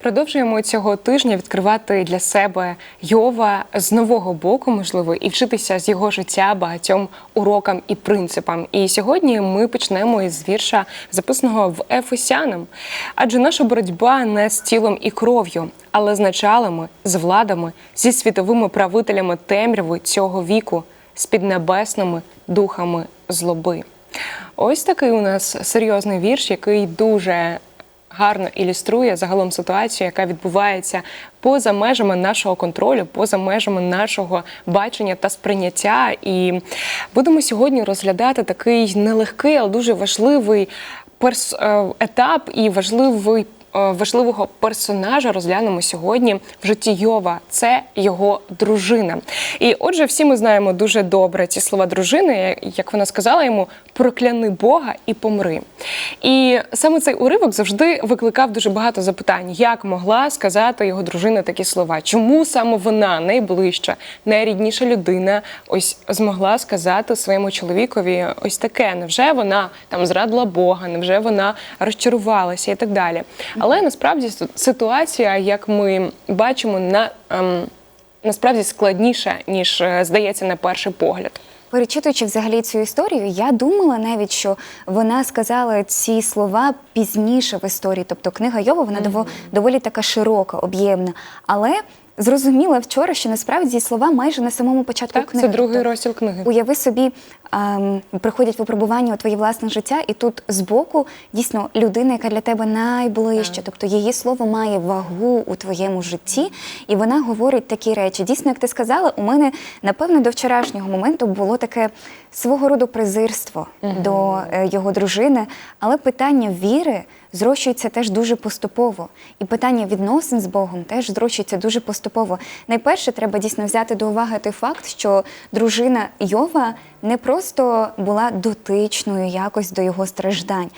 Продовжуємо цього тижня відкривати для себе Йова з нового боку, можливо, і вчитися з його життя багатьом урокам і принципам. І сьогодні ми почнемо із вірша, записаного в Ефесянам. Адже наша боротьба не з тілом і кров'ю, але з началами, з владами, зі світовими правителями темряви цього віку, з піднебесними духами злоби. Ось такий у нас серйозний вірш, який дуже гарно ілюструє загалом ситуацію, яка відбувається поза межами нашого контролю, поза межами нашого бачення та сприйняття. І будемо сьогодні розглядати такий нелегкий, але дуже важливий е, етап і важливий. Е, Важливого персонажа розглянемо сьогодні в житті Йова. Це його дружина. І отже, всі ми знаємо дуже добре ці слова дружини, як вона сказала йому: прокляни Бога і помри. І саме цей уривок завжди викликав дуже багато запитань, як могла сказати його дружина такі слова, чому саме вона найближча, найрідніша людина, ось змогла сказати своєму чоловікові ось таке. Невже вона там зрадила Бога, невже вона розчарувалася і так далі. Але насправді ситуація, як ми бачимо, на ем, насправді складніша ніж е, здається на перший погляд. Перечитуючи взагалі цю історію, я думала навіть, що вона сказала ці слова пізніше в історії. Тобто книга Йова вона дово- доволі така широка, об'ємна. Але зрозуміла вчора, що насправді слова майже на самому початку Так, книги. це другий Тобто, розділ книги. Уяви собі, ем, приходять випробування у твоє власне життя, і тут збоку дійсно людина, яка для тебе найближча, тобто її слово має вагу у твоєму житті, і вона говорить такі речі. Дійсно, як ти сказала, у мене напевно до вчорашнього моменту було таке свого роду презирство до е, його дружини, але питання віри зрощується теж дуже поступово. І питання відносин з Богом теж зрощується дуже поступово. Найперше, треба дійсно взяти до уваги той факт, що дружина Йова не просто була дотичною якось до його страждань.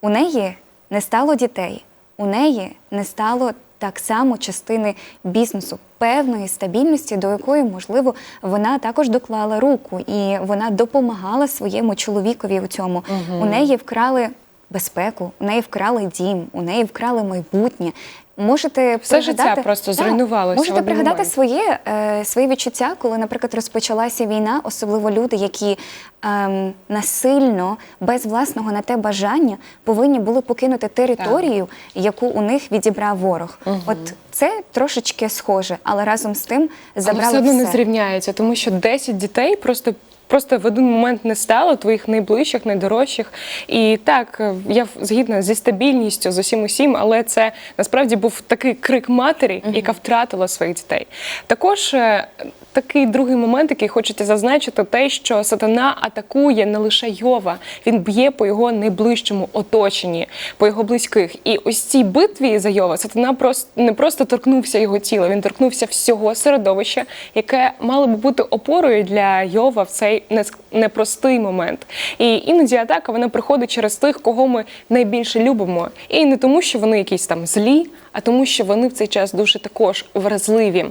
У неї не стало дітей, у неї не стало так само частини бізнесу, певної стабільності, до якої, можливо, вона також доклала руку, і вона допомагала своєму чоловікові у цьому. У неї вкрали безпеку, у неї вкрали дім, у неї вкрали майбутнє. Можете Все життя просто Так, зруйнувалося Можете пригадати момент. своє, е, свої відчуття, коли, наприклад, розпочалася війна, особливо люди, які ем, насильно, без власного на те бажання, повинні були покинути територію, яку у них відібрав ворог. От це трошечки схоже, але разом з тим Але все одно не все. зрівняється, тому що 10 дітей просто. Просто в один момент не стало твоїх найближчих, найдорожчих. І так, е, я згідна зі стабільністю, з усім усім, але це насправді був такий крик матері, яка втратила своїх дітей. Також е, такий другий момент, який хочеться зазначити, те, що сатана атакує не лише Йова, він б'є по його найближчому оточенні, по його близьких. І ось цій битві за Йова сатана просто не просто торкнувся його тіла, він торкнувся всього середовища, яке мало би бути опорою для Йова в цей нес- непростий момент. І іноді атака вона приходить через тих, кого ми найбільше любимо. І не тому, що вони якісь там злі, а тому, що вони в цей час дуже також вразливі.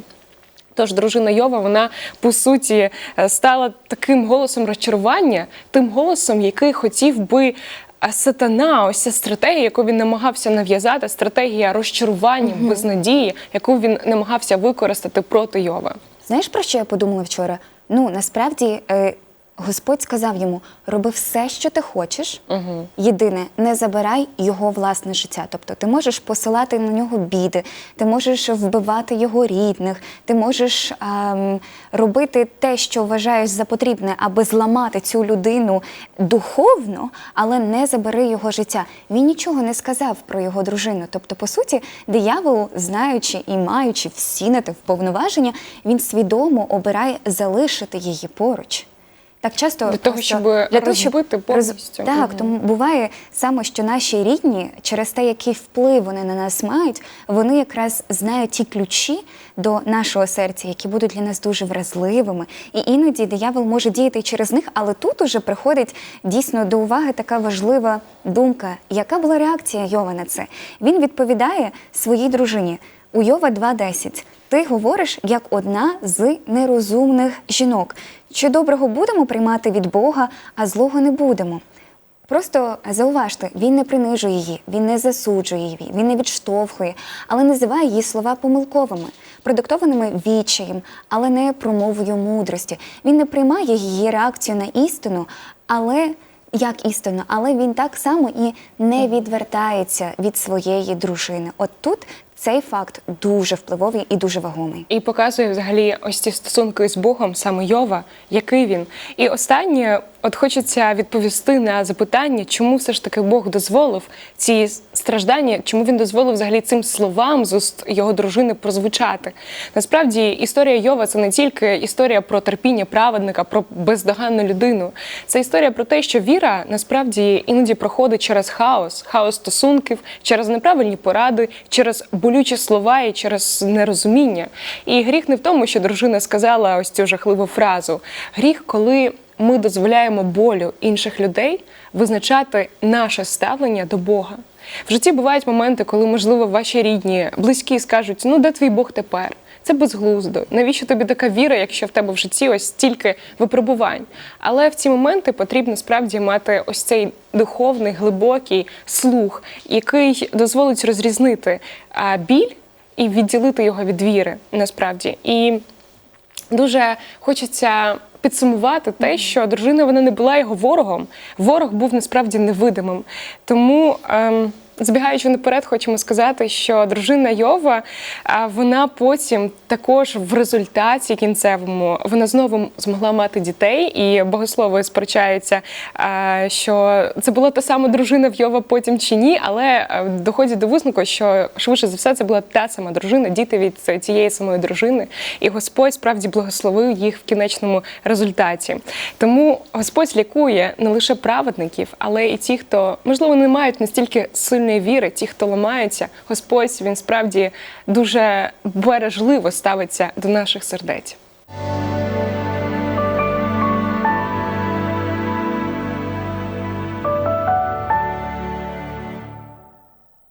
Тож дружина Йова, вона по суті е, стала таким голосом розчарування, тим голосом, який хотів би. е, Сатана, ось ця стратегія, яку він намагався нав'язати, стратегія розчарування, безнадії, яку він намагався використати проти Йова. Знаєш, про що я подумала вчора? Ну, насправді, е, Господь сказав йому: роби все, що ти хочеш. Єдине, не забирай його власне життя. Тобто ти можеш посилати на нього біди, ти можеш вбивати його рідних, ти можеш ем, робити те, що вважаєш за потрібне, аби зламати цю людину духовно, але не забери його життя. Він нічого не сказав про його дружину. Тобто, по суті, диявол, знаючи і маючи всі на те вповноваження, він свідомо обирає залишити її поруч. Так часто Для того, щоб для того, щоб роз- повністю. Так, Мгм. тому буває саме, що наші рідні, через те, який вплив вони на нас мають, вони якраз знають ті ключі до нашого серця, які будуть для нас дуже вразливими. І іноді диявол може діяти через них, але тут уже приходить дійсно до уваги така важлива думка. Яка була реакція Йова на це? Він відповідає своїй дружині. У Йова 2.10. Ти говориш як одна з нерозумних жінок. Що доброго будемо приймати від Бога, а злого не будемо. Просто зауважте, він не принижує її, він не засуджує її, він не відштовхує, але називає її слова помилковими, продиктованими відчаєм, але не промовою мудрості. Він не приймає її реакцію на істину, але як істину, але він так само і не відвертається від своєї дружини. От тут цей факт дуже впливовий і дуже вагомий. І показує взагалі ось ці стосунки з Богом, саме Йова, який він. І останнє, от хочеться відповісти на запитання, чому все ж таки Бог дозволив ці страждання, чому він дозволив взагалі цим словам з уст його дружини прозвучати. Насправді історія Йова це не тільки історія про терпіння праведника, про бездоганну людину. Це історія про те, що віра насправді іноді проходить через хаос, хаос стосунків, через неправильні поради, через болючі слова і через нерозуміння. І гріх не в тому, що дружина сказала ось цю жахливу фразу. Гріх, коли ми дозволяємо болю інших людей визначати наше ставлення до Бога. В житті бувають моменти, коли, можливо, ваші рідні, близькі скажуть: ну де твій Бог тепер? Це безглуздо. Навіщо тобі така віра, якщо в тебе в житті ось стільки випробувань? Але в ці моменти потрібно справді мати ось цей духовний, глибокий слух, який дозволить розрізнити біль і відділити його від віри, насправді. І дуже хочеться підсумувати те, що дружина вона не була його ворогом. Ворог був насправді невидимим. Тому. Ем, Збігаючи наперед, хочемо сказати, що дружина Йова, вона потім також в результаті кінцевому вона знову змогла мати дітей, і богослови сперечаються, що це була та сама дружина в Йова потім чи ні, але е, доходять до висновку, що швидше за все це була та сама дружина, діти від цієї самої дружини, і Господь справді благословив їх в кінечному результаті. Тому Господь лікує не лише праведників, але і ті, хто можливо не мають настільки сильної віри, ті, хто ламаються. Господь він справді дуже бережливо ставиться до наших сердець.